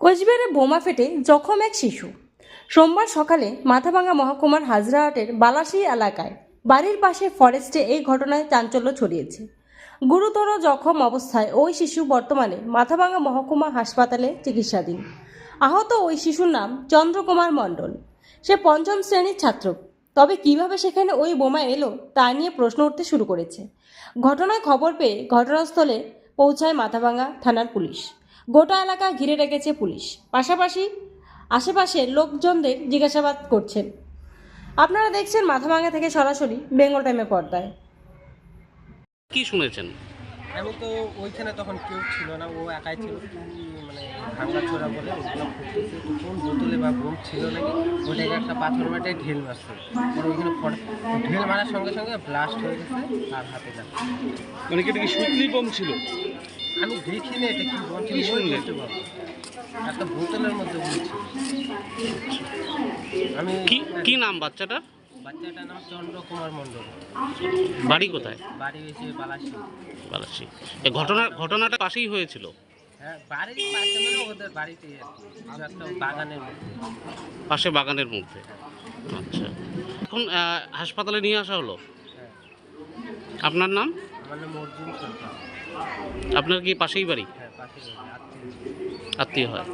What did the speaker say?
কোচবিহারে বোমা ফেটে জখম এক শিশু। সোমবার সকালে মাথাভাঙ্গা মহকুমার হাজরাহাটের বালাসি এলাকায় বাড়ির পাশে ফরেস্টে এই ঘটনায় চাঞ্চল্য ছড়িয়েছে। গুরুতর জখম অবস্থায় ওই শিশু বর্তমানে মাথাভাঙ্গা মহকুমা হাসপাতালে চিকিৎসাধীন। আহত ওই শিশুর নাম চন্দ্রকুমার মণ্ডল। সে পঞ্চম শ্রেণির ছাত্র। তবে কীভাবে সেখানে ওই বোমা এলো তা নিয়ে প্রশ্ন উঠতে শুরু করেছে। ঘটনায় খবর পেয়ে ঘটনাস্থলে পৌঁছায় মাথাভাঙ্গা থানার পুলিশ। গোটা এলাকা ঘিরে রেখেছে পুলিশ। পাশাপাশি আশেপাশের লোকজনদের জিজ্ঞাসাবাদ করছেন। আপনারা দেখছেন মাথাভাঙ্গা থেকে সরাসরি বেঙ্গল টাইমে পর্দায়। কি শুনেছেন? আমি তো ওইখানে তখন কেউ ছিল না ও একাই ছিল। মানে ভাঙ্গা ছোড়া বলে ওগুলো ফুটতেছে কোন বোতলে বা বোম ছিল নাকি? ওটাকে একটা পাথর মাঠে ঢেল মারছে। পরে ওইখানে ফট- ঢেল মারার সঙ্গে সঙ্গে ব্লাস্ট হয়ে গেছে আর হাতে লাগছে মানে কি সুতলি বম ছিল? আমি দেখিনি এটা কি বোম ছিল পাবো একটা বোতলের মধ্যে বলছি আমি কি কি নাম বাচ্চাটার? বাচ্চাটার নাম চন্দ্রকুমার মণ্ডল। বাড়ি কোথায়? বাড়ি হয়েছে বালাসী। বালাসি। এই ঘটনা ঘটনাটা পাশেই হয়েছিল? হ্যাঁ বাড়ির পাশে মানে ওদের বাড়িতে একটা বাগানের মধ্যে। পাশে বাগানের মধ্যে। আচ্ছা। এখন হাসপাতালে নিয়ে আসা হলো? হ্যাঁ। আপনার নাম? আপনার কি পাশেই বাড়ি? হ্যাঁ আত্মীয় হয়।